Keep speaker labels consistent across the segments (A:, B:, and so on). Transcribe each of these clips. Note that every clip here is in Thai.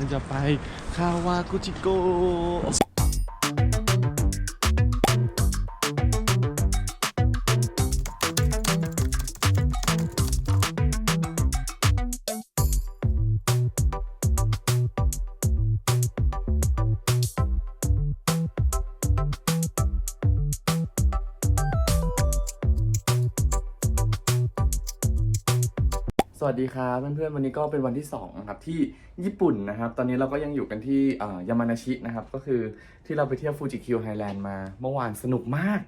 A: งจะไปคาวากุจิโก
B: ดีครับเพื่อนๆวันนี้ก็เป็นวันที่2นะครับที่ญี่ปุ่นนะครับ ตอนนี้เราก็ยังอยู่กันที่เอ่อยามานาชินะครับ ก็คือที่เราไปเที่ยวฟูจิคิวไฮแลนด์มา เมื่อวานสนุกมาก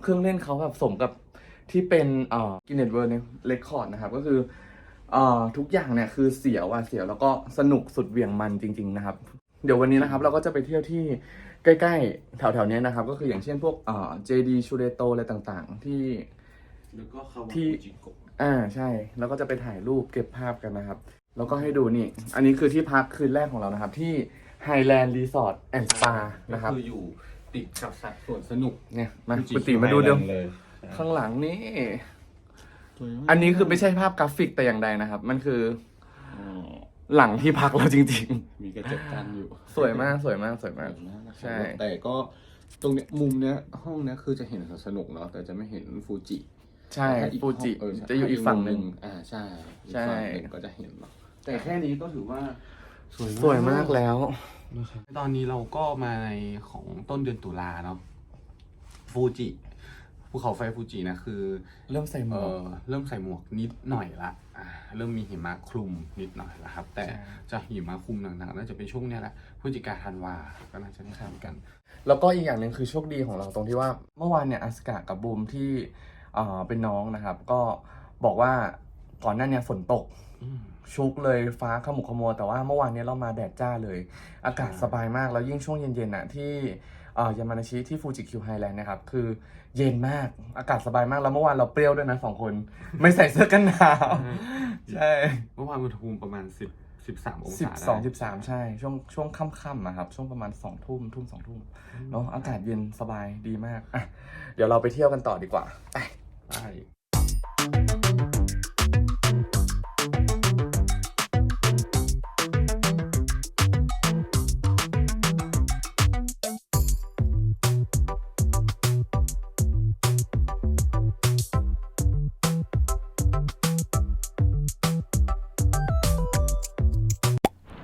B: เครื่องเล่นเขาแบบสมกับที่เป็นเอ่อกินเน็ตเวิร์ดเรคคอร์ดนะครับ ก็คือเอ่อทุกอย่างเนี่ยคือเสียวอะเสียวแล้วก็สนุกสุดเหวี่ยงมันจริง ๆ นะครับ เดี๋ยววันนี้นะครับเราก็จะไปเที่ยวที่ใกล้ๆแถวๆเนี้ยนะครับ ก็คืออย่างเช่นพวกเอ่อเจดีชูเรโตอะไรต่างๆ ที่
A: แล้วก็คาวา
B: ที่
A: กุจิโก
B: อ่าใช่ แล้วก็จะไปถ่ายรูปเก็บภาพกันนะครับ แล้วก็ให้ดูนี่ อันนี้คือที่พักคืนแรกของเรานะครับ ที่ Highland Resort and Spa นะครับ
A: ก็คืออยู่ติดกับสัตว์สวนสนุก
B: เนี่ยมา
A: ฟูจิ
B: คุณติมาดูเดิม
A: เลย
B: ข้างหลังนี่อันนี้คือไม่ใช่ภาพกราฟิกแต่อย่างใดนะครับ มันคือหลังที่พักเราจริง
A: มีกระจกกันอยู่
B: ๆ สวยมากสวยมากสวยมาก ใช่
A: แต่ก็ตรงเนี้ยมุมเนี้ยห้องเนี้ยคือจะเห็นสนุกเนาะแต่จะไม่เห็นฟูจิ
B: ใช่
A: ถ้าอีก
B: ฟูจิ
A: ห้องเออใช่
B: จะอยู่อีกฝั่งหนึ่ง
A: อ่าใช่อีก
B: ใช่
A: ฝั่งหนึ่งก็จะเห็นเนาะแต่แค่นี้ก็ถือว่าสวย
B: สวยมากแล้ว
A: ตอนนี้เราก็มาในของต้นเดือนตุลาเนาะฟูจิภูเขาไฟฟูจินะคือ
B: เริ่มใส่หม
A: เอ
B: วก
A: อเริ่มใส่หมวกนิดหน่อยละอ่าเริ่มมีหิมะคลุมนิดหน่อยละครับ แต่
B: ใช่
A: จะหิมะคลุมหนักๆน่าจะเป็นช่วงเนี้ยแหละพฤศจิกาธันวาก็น่าจะได้ทำกัน
B: แล้วก็อีกอย่างหนึ่งคือโชคดีของเราตรงที่ว่าเมื่อวานเนี่ยอาสกากับบูมที่ เอ่อเป็นน้องนะครับ ก็บอกว่าก่อนหน้าเนี้ฝนตกชุกเลยฟ้าขมุกขมัวแต่ว่าเมื่อวานเนี้เรามาแดดจ้าเลย อากาศ
A: ใช่
B: สบายมากแล้วยิ่งช่วงเย็นๆน่ะที่เอ่อยามานาชิที่ฟูจิคิวไฮแลนด์นะครับ คือเย็นมากอากาศสบายมากแล้วเมื่อวานเราเปรี้ยวด้วยนะสองคน ไม่ใส่เสื้อกันหนาวใช่
A: เมื่อวานอุณหภูมิประมาณสิบสิบสามอง
B: สิบ
A: ศา
B: สอง
A: ได้
B: สิบสามใช่ ช่วงช่วงค่ำๆอะครับ ช่วงประมาณสองทุ่มทุ่มสองทุ่มเนาะอากาศเย็นสบายดีมากอะเดี๋ยวเราไปเที่ยวกันต่อดีกว่า ไ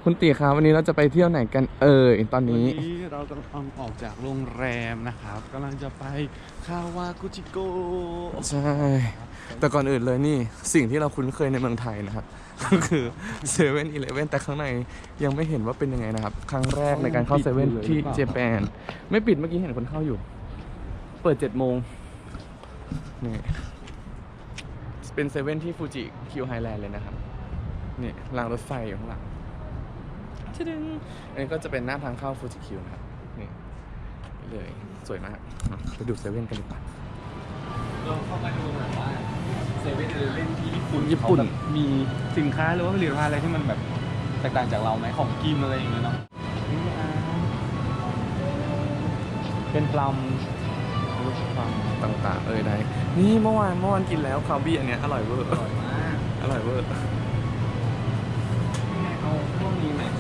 B: คุณตีครับวันนี้เราจะไปเที่ยวไหนกันเอ่ยตอน
A: วัน
B: นี้
A: นี้เรากำลังออกจากโรงแรมนะครับกำลังจะไปคาวากุจิโก
B: ใช่ แต่ก่อนอื่นเลยนี่สิ่งที่เราคุ้นเคยในเมืองไทยนะครับ ก็คือเซเว่นอีเลฟเว่นแต่ข้างในยังไม่เห็นว่าเป็นยังไงนะครับ ครั้งแรกในการเข้าเซเว่นที่เจแปนไม่ปิดเมื่อกี้เห็นคนเข้าอยู่ เปิดเจ็ดโมงนี่เป็นเซเว่นที่ฟูจิคิวไฮแลนด์เลยนะครับนี่รางรถไฟอยู่ข้างหลัง ชะดึงอันนี้ก็จะเป็นหน้าทางเข้าฟูจิคิวนะครับ นี่เลยสวยมากอะไปดูเซเว่นกันดีกว่า
A: เราเข้ามาดูแบบว่าเซเว่นเล่นที่ญี่ปุ่น
B: ญี่ปุ่น
A: เขาแบบมีสินค้าหรือว่าผลิตภัณฑ์อะไรที่มันแบบแตกต่างจากเราไหมของกินอะไรอย่างเงี้ยเนาะนี่อะเป็นปลัม
B: ต่างๆ เอ่ยได้นี่เมื่อวานเมื่อวานกินแล้วคาบี้อันเนี้ยอร่อยเวอร์
A: อร่อยมาก
B: อร่อยเวอร์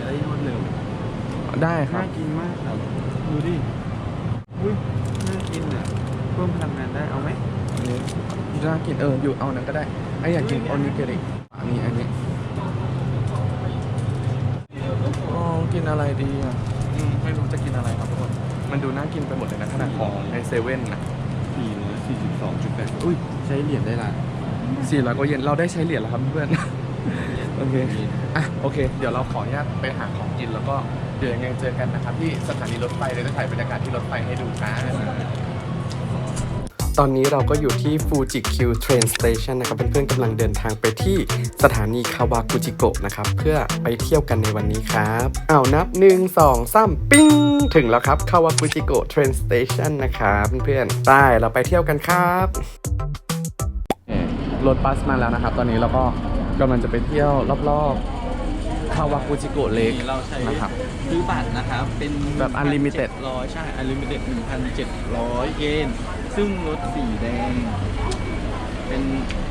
A: ไหมจะได้รวดเร็ว
B: ได้ครั
A: น่า
B: บ
A: กินมากครับดูดิอุ้ยน่ากินอะเพิ่มพลังงานได้เอาไหม
B: อันนี้น่ากินเอออยู่เอานั้นก็ได้ไออยากกินโอนิเกริอันนี้อันนี้อ๋อกินอะไรดีอะอืมไม่รู้จะกินอะไรครับทุกคนมันดูน่ากินไปหมดเลยนะขนาดของไอเซเว่นนะ
A: สี่ร้อยสี่สิบสองจุดแปดอุ้ยใช้เหรียญได้ละ
B: สี่ร้อยกว่าเยนเราได้ใช้เหรียญแล้วครับเพื่อน โอเคอะโอเค เดี๋ยวเราขออนุญาตไปหาของกินแล้วก็เดี๋ยวยังไงเจอกันนะครับที่สถานีรถไฟเลยจะถ่ายบรรยากาศที่รถไฟให้ดูกันตอนนี้เราก็อยู่ที่ฟูจิคิวเทรนสเตชันนะครับเพื่อนๆกำลังเดินทางไปที่สถานีคาวากุจิโกะนะครับ เพื่อไปเที่ยวกันในวันนี้ครับอ้าวนับ 1 2 3 ปิ้ง ถึงแล้วครับคาวากุจิโกะเทรนสเตชันนะครับเพื่อนๆได้เราไปเที่ยวกันครับรถบัสมาแล้วนะครับ ตอนนี้เราก็ กำลังจะไปเที่ยวรอบๆคาวากุจิโกะเลก
A: เราใช้
B: นะครับ
A: ซื้อบัตรนะครับ เป็น
B: แบบ unlimited
A: ร้อยใช่ unlimited 1,700 เยน ซึ่งรถสีแดง
C: เป็น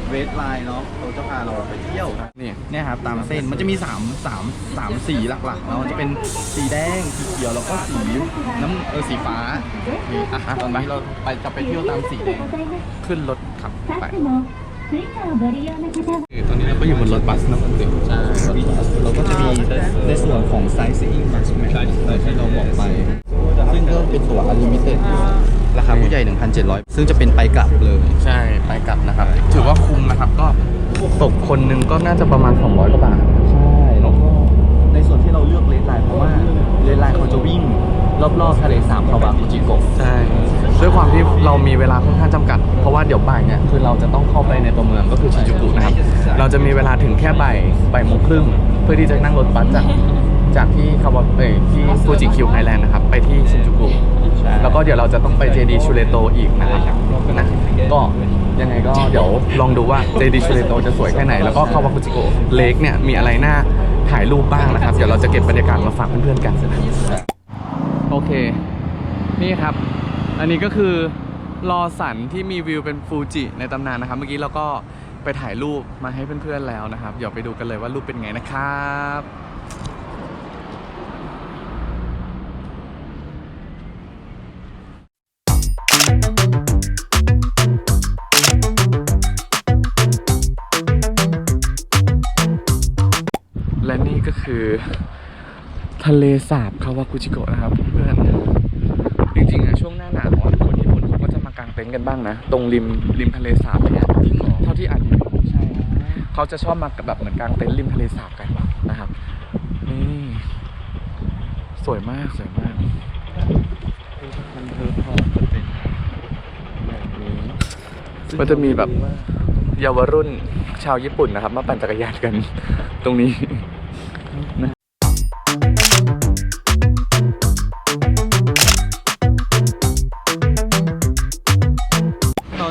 C: เวทไลน์เนาะเขาจะพาเราไปเที่ยว
B: นี่
C: เนี่ยครับตามเส้นมันจะมี3 3 3สีหลักๆแล้วมันจะเป็นสีแดงสีเขียวแล้วก็สีน้ำเออสีฟ้านี่อะตอนนี้เราไปจะไปเที่ยวตามสีแดง
B: ขึ้นรถขับไป ตอนนี้เราก็อยู่บนรถบัสนะครับ
C: ใช่เราก็จะมีในส่วนของไซส์ซิ่งบัสแมทที่เราบอกไป ซึ่งก็เป็นตั๋วอลิมิเต็ดราคาผู้ใหญ่ 1,700 ซึ่งจะเป็นไปกลับเลย
B: ใช่ ไปกลับนะครับ ถือว่าคุ้มนะครับ ก็ตกคนนึงก็น่าจะประมาณ 200 กว่าบาท
C: ส่วนที่เราเลือกเลนไลน์เพราะว่าเลนไลน์เขาจะวิ่งรอบๆทะเลสาบคาวากุจิโกะ
B: ใช่ด้วยความที่เรามีเวลาค่อนข้างจำกัด เพราะว่าเดี๋ยวบ่ายเนี่ยคือเราจะต้องเข้าไปในตัวเมืองก็คือชิจูกุนะครับ เราจะมีเวลาถึงแค่บ่ายบ่ายโมงครึ่งเพื่อที่จะนั่งรถบัสจากจากที่คาวาเอ้ยที่ฟูจิคิวไอแลนด์นะครับ ไปที่ชินจูกุ แล้วก็เดี๋ยวเราจะต้องไปเจดีชูเลโตอีกนะครับนะก็ยังไงก็เดี๋ยวลองดูว่าเจดีชูเลโตจะสวยแค่ไหน แล้วก็คาวากุจิโกะเลกเนี่ยมีอะไรน่า ถ่ายรูปบ้างนะครับ เดี๋ยวเราจะเก็บบรรยากาศมาฝากเพื่อนๆกันโอเค นี่ครับ อันนี้ก็คือลอสันที่มีวิวเป็นฟูจิในตำนานนะครับ เมื่อกี้เราก็ไปถ่ายรูปมาให้เพื่อนๆแล้วนะครับ เดี๋ยวไปดูกันเลยว่ารูปเป็นไงนะครับ คือ ทะเลสาบคาวากุจิโกะนะครับเพื่อนจริงๆอะช่วงหน้าหนาวอะคนญี่ปุ่นเขาก็จะมากางเต็นท์กันบ้างนะ ตรงริมริมทะเลสาบเนี่ยจริงเหรอเท่าที่อ่านอยู่ใช่เขาจะชอบมาแบบเหมือนกางเต็นท์ริมทะเลสาบกันนะครับนี่สวยมากสวยมาก
C: มันเพิ่มพอมันเป็นแบบนี้
B: ก็จะมีแบบเยาวรุ่นชาวญี่ปุ่นนะครับ มาปั่นจักรยานกันตรงนี้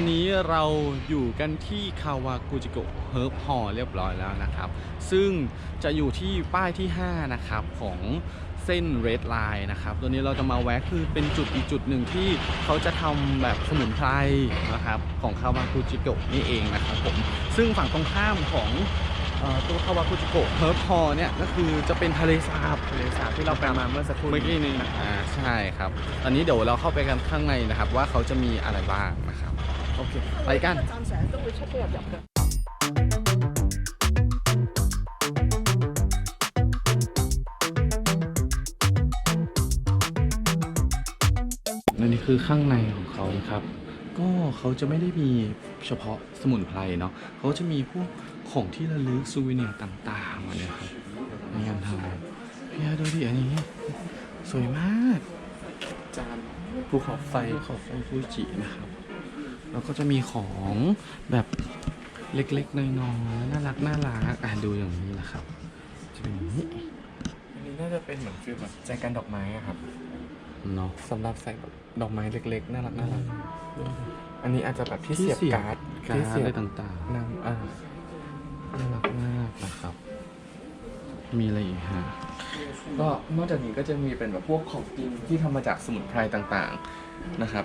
A: อนนี้เราอยู่กันที่คาวากุจิโกะเฮิร์บฮอลเรียบร้อยแล้วนะครับ ซึ่งจะอยู่ที่ป้ายที่ 5 นะครับ ของเส้นเรดไลน์นะครับ ตัวนี้เราจะมาแวะคือเป็นจุดอีกจุดหนึ่งที่เขาจะทำแบบสมุนไพรนะครับ ของคาวากุจิโกะนี่เองนะครับผม ซึ่งฝั่งตรงข้ามของเอ่อตัวคาวากุจิโกะเฮิร์บฮอลเนี่ยก็คือจะเป็นทะเลสาบ
B: ทะเลสาบที่เราไปมาเมื่อสักครู่
A: เมื่อกี้นี้อ่าใช่ครับตอนนี้เดี๋ยวเราเข้าไปกันข้างในนะครับ ว่าเขาจะมีอะไรบ้างนะครับโอเค ไปกันอันนี้คือข้างในของเขาครับ ก็เขาจะไม่ได้มีเฉพาะสมุนไพรเนาะเขาจะมีพวกของที่ระลึกซูวิเนียร์ต่างๆมาเนี่ยครับในการทำพี่อาดูดิอันนี้ สวยมาก
B: จานภูเขาไฟ
A: ภูเขาไฟฟูจินะครับ แล้วก็จะมีของแบบเล็กๆน้อยๆน่ารักน่ารักอ่านดูอย่างนี้นะครับ จะเป็นอย่างนี้
B: อันนี้น่าจะเป็นเหมือนฟิลแบบใจกันดอกไม้อะครับ
A: เนาะ
B: สำหรับใส่แบบดอกไม้เล็กๆน่ารักน่ารักอันนี้อาจจะแบบที่เสียบการ์ด
A: การ์
B: ที่
A: ด
B: เสีย
A: อะไร
B: บ
A: ต่าง
B: นางอ่า
A: ๆน่ารักมากนะครับ มีอะไรอีกฮะ
B: ก็นอกจากนี้ก็จะมีเป็นแบบพวกของกินที่ทำมาจากสมุนไพรต่างๆนะครับ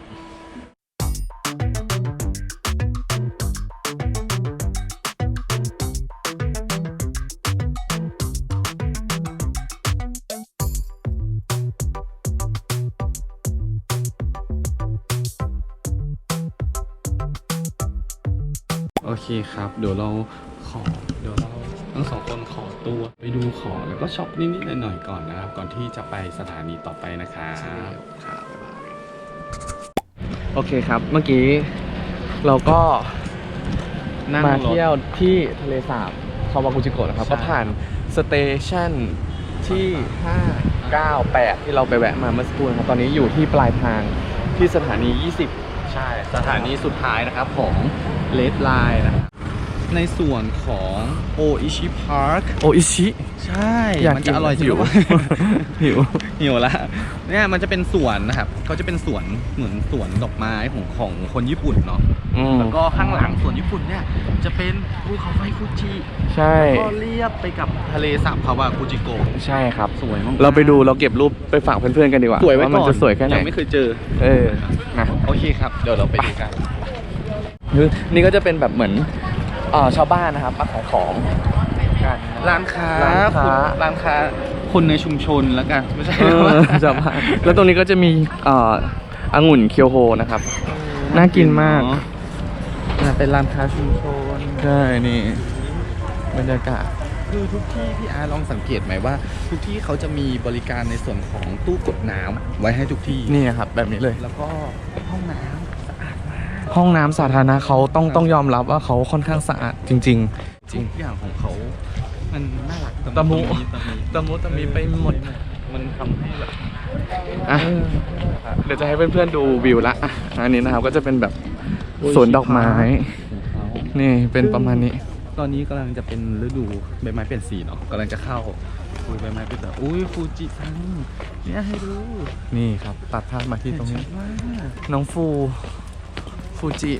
A: โอเคครับ เดี๋ยวเราขอเดี๋ยวเราทั้งสองคนขอตัวไปดูของแล้วก็ช็อปนิดๆหน่อยๆก่อนนะครับ ก่อนที่จะไปสถานีต่อไปนะครับครับ
B: โอเคครับ เมื่อกี้เราก็
A: นั่ง
B: มาร
A: ถ
B: เที่ยวที่ทะเลสาบคาวากุจิโกะนะครับ
A: ใช่
B: ก็ผ่านสเตชันที่ 5 9 8 ที่เราไปแวะมาเมื่อสักครู่นะครับตอนนี้อยู่ที่ปลายทางที่สถานี 20
A: ใช่ สถานีสุดท้ายนะครับของ เลดไลน์นะ ในส่วนของโออิชิพาร์ค
B: โออิชิ
A: ใช่
B: อยาก
A: มัน
B: กิน
A: จะอร่อย
B: หิว
A: จัง
B: หิว
A: หิวละเนี่ยมันจะเป็นสวนนะครับเขาจะเป็นสวนเหมือนสวนดอกไม้ของของคนญี่ปุ่นเนาะ
B: อืม
A: แล้วก็ข้างหลังสวนญี่ปุ่นเนี่ย จะเป็นภูเขาไฟฟูจิ
B: ใช่
A: ก็เรียบไปกับทะเลสาบคาวากุจิโกะ
B: ใช่ครับ
A: สวยมาก
B: เราไปดูเราเก็บรูปไปฝากเพื่อนๆกันดีกว่า
A: สวยไว้
B: ว่า
A: ก่
B: มัน
A: อน
B: จะสวยแค่ไหน
A: ยังไม่เคยเจอ
B: เออ นะ
A: โอเคครับ เดี๋ยวเราไปดูกัน
B: นี่ก็จะเป็นแบบเหมือนเอ่อชาวบ้านนะครับมาขายของกัน
A: ร้านค้า
B: ร้านค้า
A: ร้านค้าคนในชุมชนแล้วกันไม่ใช่
B: เออชาวบ้านแล้วตรงนี้ก็จะมีเอ่อองุ่นเคียวโฮนะครับน่ากินมาก
A: อ่าเป็นร้านค้าชุมชน
B: ใช่นี่บรรยากาศ
A: คือทุกที่พี่อาร์ลองสังเกตไหมว่า ทุกที่เขาจะมีบริการในส่วนของตู้กดน้ำไว้ให้ทุกที่
B: นี่ครับแบบนี้เลย
A: แล้วก็ห้องน้ำสะอาดมาก
B: ห้องน้ำสาธารณะเขาต้องต้องยอมรับว่าเขาค่อนข้างสะอาดจริง ๆ จริง
A: ทุกอย่างของเขา มันน่ารัก
B: ตะมุ
A: ตะมุ
B: ตะมุตะมิไปหมด
A: มันทำให้แบบ
B: อะเดี๋ยวจะให้เพื่อนๆดูวิวละอะอันนี้นะครับก็จะเป็นแบบสวนดอกไม้
A: ของเขา
B: นี่เป็นประมาณนี้
A: ตอนนี้กำลังจะเป็นฤดูใบไม้เปลี่ยนสีเนาะกำลังจะเข้าอุ้ยใบไม้เปลี่ยนสีอุ้ยฟูจิซังเนี่ยให้ดู
B: นี่ครับ ตัดภาพมาที่ตรงนี้
A: เห็ชัดมาก
B: น้องฟู ฟูจิ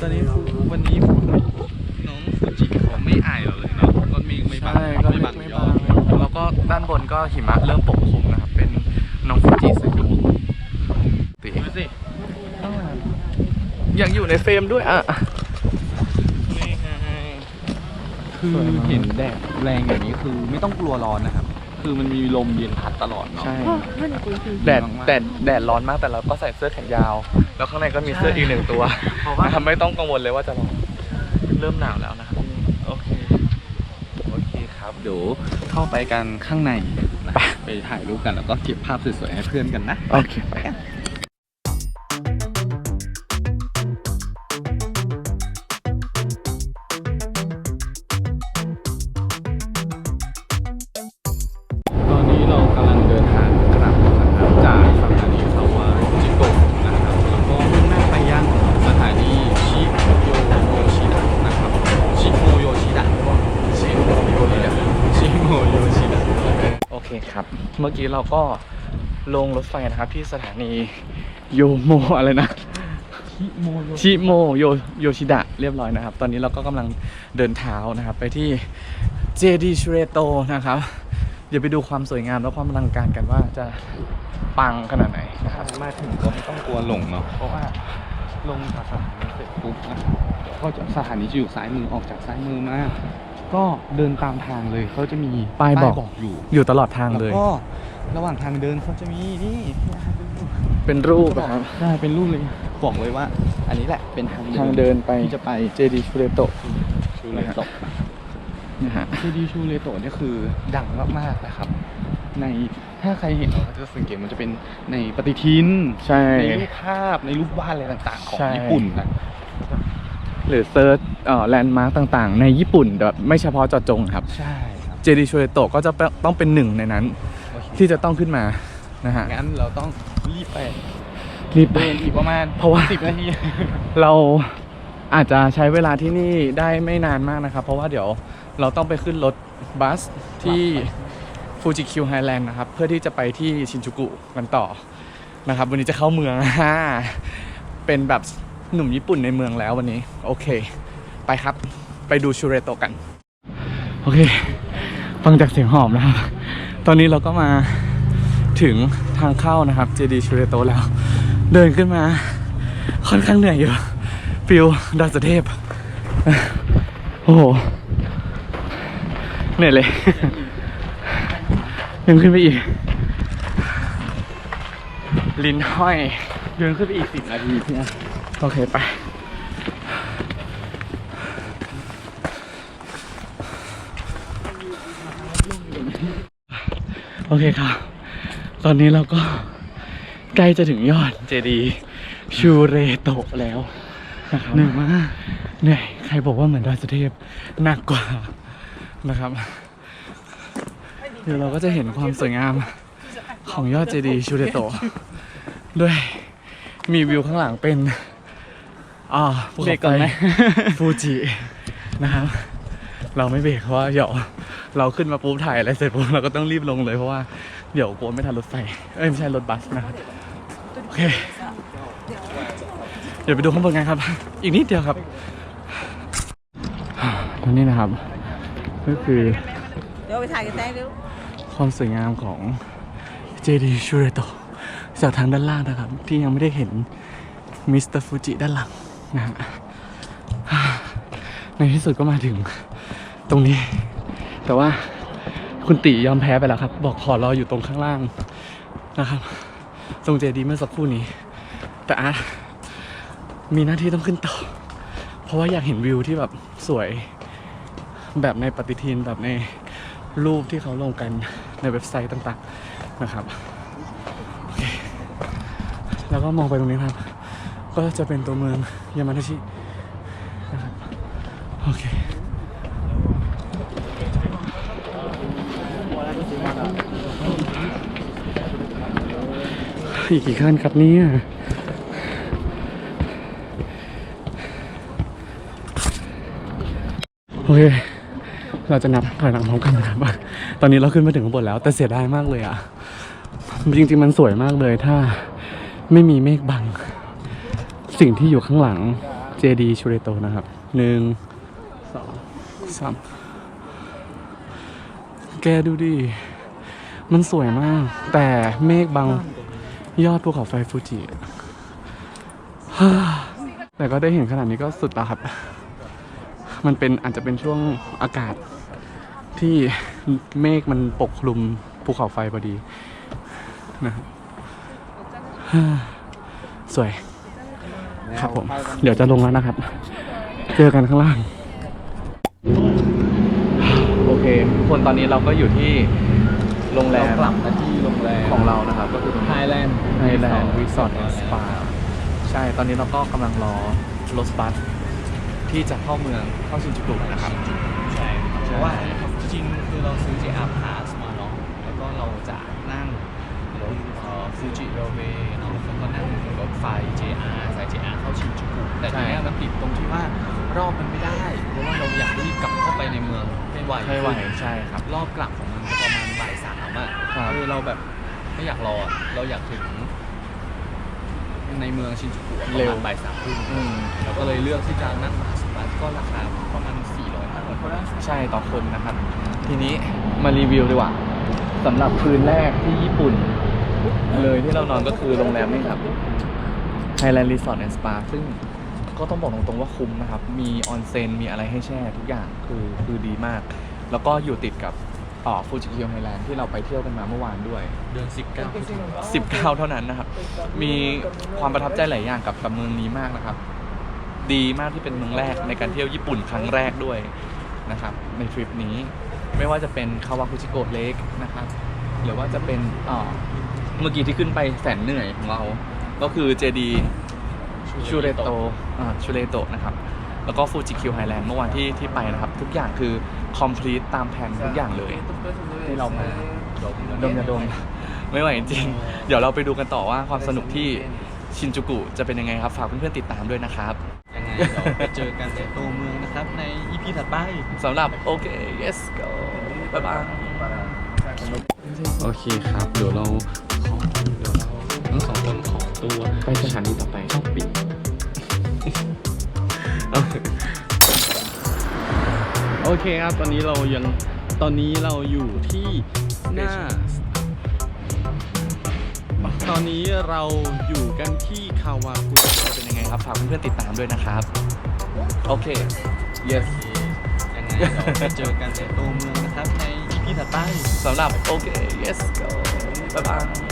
A: ตอนนี้ฟูวันนี้น้องฟูจิเขาไม่อายเราเลยเนาะรถเมฆไม่บัง
B: ใช่ก็
A: ไม่
B: ไม่
A: บัง
B: ไม่
A: ย
B: บา
A: องด
B: แล้วก็ด้านบนก็หิมะเริ่มปกคลุมนะครับ เป็นน้องฟูจิใส่หมวกตี
A: ดูสิ
B: ยังอยู่ในเฟรมด้วยอะ
A: คือเห็นแดดแรงอย่างนี้คือไม่ต้องกลัวร้อนนะครับ คือมันมีลมเย็นพัดตลอดเนาะ
B: ใช่แดดแดดแดดร้อนมากแต่เราก็ใส่เสื้อแขนยาว แล้วข้างในก็มีเสื้ออีกหนึ่งตัว
A: เพราะว่า
B: นะครับไม่ต้องกังวลเลยว่าจะร้อนเริ่มหนาวแล้วนะครับ
A: โอเคโอเคครับเดี๋ยวเข้าไปกันข้างในนะไปถ่ายรูปกันแล้วก็เก็บภาพสวยๆให้เพื่อนกันนะ
B: โอเค
A: ไป มื่
B: อกี้เราก็ลงรถไฟนะครับที่สถานีโยโมอะไรนะ
A: ชิโมโย
B: ชิโมโยโยชิดะเรียบร้อยนะครับ ตอนนี้เราก็กำลังเดินเท้านะครับ ไปที่เจดีชูเรโตนะครับ เดี๋ยวไปดูความสวยงามและความอลังการกันว่าจะปังขนาดไหนนะครับ
A: มาถึงก็ไม่ต้องกลัวหลงเนาะเพราะว่าลงจากสถานีเสร็จปุ๊บนะก็จะสถานีจะอยู่ซ้ายมือออกจากซ้ายมือมา ก็เดินตามทางเลยเขาจะมี
B: ป้ายบอก
A: อยู่
B: อยู่ตลอดทางเลย
A: แล้วก็ระหว่างทางเดินเขาจะมีนี่
B: เป็นรูปนะครับ
A: ใช่เป็นรูปเลยบอกเลยว่า อันนี้แหละเป็นทาง
B: ทางเดินไป
A: ที่จะไป
B: เจดีชูเรโต
A: ชูเลโตะ
B: นะฮะ
A: เจดีชูเลโตะเนี่ยคือดังมากๆนะครับในถ้าใครเห็นเราจะสังเกตมันจะเป็นในปฏิทิน
B: ใช่
A: ในรูปภาพในรูปวาดอะไรต่าง ๆ ของ
B: ใช่
A: ญี่ปุ่นนะ
B: หรือเซิร์ชเอ่อ แลนด์มาร์กต่างๆ ในญี่ปุ่นแบบไม่เฉพาะเจาะจงครับ
A: ใช่ครับ
B: เจดีชูเรโตก็จะต้องเป็นหนึ่งในนั้น
A: โอเค
B: ที่จะต้องขึ้นมานะฮะ
A: งั้นเราต้องรีบไป
B: รีบไป
A: เดินอีกประมาณ
B: เพราะว่า
A: สิบนาที
B: เราอาจจะใช้เวลาที่นี่ได้ไม่นานมากนะครับ เพราะว่าเดี๋ยวเราต้องไปขึ้นรถบัสที่ฟูจิคิวไฮแลนด์นะครับ เพื่อที่จะไปที่ชินจูกุกันต่อนะครับ วันนี้จะเข้าเมือง เป็นแบบหนุ่มญี่ปุ่นในเมืองแล้ววันนี้ โอเค ไปครับ ไปดูชูเรโตกัน โอเค ฟังจากเสียงหอมนะครับ ตอนนี้เราก็มาถึงทางเข้านะครับเจดีชูเรโตแล้ว เดินขึ้นมาค่อนข้างเหนื่อยอยู่ฟิลดอยสุเทพ โอ้โห เหนื่อยเลย ยังขึ้นไปอีก ลิ้นห้อย
A: เดินขึ้นไปอีกสิบนาทีพี่
B: โอเคไป โอเคครับตอนนี้เราก็ใกล้จะถึงยอดเจดีย์ชูเรโตะแล้วนะครับ
A: เหนื่อยมาก
B: เหนื่อยใครบอกว่าเหมือนดอยสุเทพหนักกว่านะครับเดี๋ยวเราก็จะเห็นความสวยงามของยอดเจดีย์ชูเรโตะด้วยมีวิวข้างหลังเป็นอ่าภู
A: เบร
B: เขา
A: กก่อนไหม
B: ฟฟูจินะครับ เราไม่เบรกเพราะว่าเดี๋ยว เราขึ้นมาปุ๊บถ่ายอะไรเสร็จปุ๊บเราก็ต้องรีบลงเลยเพราะว่าเดี๋ยวกลัวไม่ทันรถไฟเอ้ยไม่ใช่รถบัสนะครับโอเค เดี๋ยวไปดูข้างบนกันครับ อีกนิดเดียวครับตรงนี้นะครับก็คือ
D: เดี๋ยวไปถ่ายกันแท้เร็ว
B: ความสวยงามของเจดีย์ชูเรโตะจากทางด้านล่างนะครับ ที่ยังไม่ได้เห็นมิสเตอร์ฟูจิด้านหลังนะฮะในที่สุดก็มาถึงตรงนี้ แต่ว่าคุณติยอมแพ้ไปแล้วครับ บอกขอรออยู่ตรงข้างล่างนะครับตรงเจดีเมื่อสักครู่นี้ แต่อาร์ตมีหน้าที่ต้องขึ้นต่อ เพราะว่าอยากเห็นวิวที่แบบสวยแบบในปฏิทินแบบในรูปที่เขาลงกันในเว็บไซต์ต่างๆนะครับโอเคแล้วก็มองไปตรงนี้ครับ ก็จะเป็นตัวเมืองยามาทาชินะครับโอเค อีกกี่ขั้นครับเนี่ยโอเค เราจะนับถอยหลังพร้อมกันนะครับ ตอนนี้เราขึ้นมาถึงข้างบนแล้ว แต่เสียดายมากเลยอะจริงๆมันสวยมากเลยถ้าไม่มีเมฆบัง สิ่งที่อยู่ข้างหลังเจดีชูเรโตนะครับหนึ่งสองสามแกดูดิ มันสวยมาก แต่เมฆบัง ยอดภูเขาไฟฟูจิแต่ก็ได้เห็นขนาดนี้ก็สุดล้วครับ มันเป็นอาจจะเป็นช่วงอากาศที่เมฆมันปกคลุมภูเขาไฟพอดีนะฮ่าสวย ครับผม เดี๋ยวจะลงแล้วนะครับ เจอกันข้างล่าง โอเคทุกคนตอนนี้เราก็อยู่ที่ โรงแรม
C: กลับมาที่โรงแรม
B: ของเรานะครับ ก็คือตรงนี้
C: Highland
B: Highland Resort and Spa ใช่ตอนนี้เราก็กำลังรอรถบัสที่จะเข้าเมืองเข้าชินจูกุนะครับ
C: ใช่เพราะว่าจริงๆคือเราซื้อ JR Pass มาเนาะแล้วก็เราจะนั่งรถฟูจิเรลเวย์เนาะแล้วก็นั่งรถไฟ JR สาย JR เข้าชินจูกุแต่ทีเนี้ยมันติดตรงที่ว่ารอบมันไม่ได้ เพราะว่าเราอยากรีบกลับเข้าไปในเมืองให้ไว
B: ใช่ไหว
C: ขึ้น
B: ใช่ครับ
C: รอบกลับของมันก็ประมาณบ่ายสาม อะ
B: ครับ
C: คือเราแบบไม่อยากรออะเราอยากถึง ในเมืองชินจูกุอะประ
B: เร็
C: มาวณบ่ายสามครึ่ง
B: อืม
C: เราก็เลยเลือกที่จะนั่งมาสบัสก็ราคาประมาณ400 500
B: ใช่ต่อคนนะครับ ทีนี้มารีวิวดีกว่าสำหรับคืนแรกที่ญี่ปุ่น เลยที่เรานอนก็คือโรงแรมนี่ครับ Highland Resort and Spa ซึ่งก็ต้องบอกตรงๆว่าคุ้มนะครับ มีออนเซ็นมีอะไรให้แช่ทุกอย่างคือคือดีมาก แล้วก็อยู่ติดกับอ๋อ ฟูจิคิวไฮแลนด์ที่เราไปเที่ยวกันมาเมื่อวานด้วย
C: เดือน19พฤศจิกายน
B: 19 เท่านั้นนะครับ มีความประทับใจหลายอย่างกับกับเมืองนี้มากนะครับ ดีมากที่เป็นเมืองแรกในการเที่ยวญี่ปุ่นครั้งแรกด้วยนะครับ ในทริปนี้ไม่ว่าจะเป็นคาวาคุจิโกะเลกนะครับ หรือว่าจะเป็นเอ่อเมื่อกี้ที่ขึ้นไปแสนเหนื่อยของเรา ก็คือเจดีชูเรโตอ่าชูเรโตะนะครับ แล้วก็ฟูจิคิวไฮแลนด์เมื่อวานที่ที่ไปนะครับ ทุกอย่างคือ complete ตามแผนทุกอย่างเลย ที่เรามาดมยาดม ไม่ไหวจริงๆเดี๋ยวเราไปดูกันต่อว่าความสนุกที่ชินจูกุจะเป็นยังไงครับ ฝากเพื่อนๆติดตามด้วยนะครับ
C: ยังไงเดี๋ยวไปเจอกันในตัวเมืองนะครับ ใน EP ถัดไป
B: สำหรับโอเค yes go บ๊ายบาย
A: โอเคครับ เดี๋ยวเราขอเดี๋ยวเราทั้งสองคนขอตัว
B: ไปสถานีต่อไป
A: ช้อปปิ้ง โอเคครับ ตอนนี้เรายังตอนนี้เราอยู่ที่หน้า ตอนนี้เราอยู่กันที่คาวากุจิ
B: จะเป็นยังไงครับฝากเพื่อนๆติดตามด้วยนะครับ โอเค yes
C: ยังไงเดี๋ยวไปเจอกันในตัวเมืองนะครับใน EP ถัดไป
B: สำหรับโอเค yes go บ๊ายบาย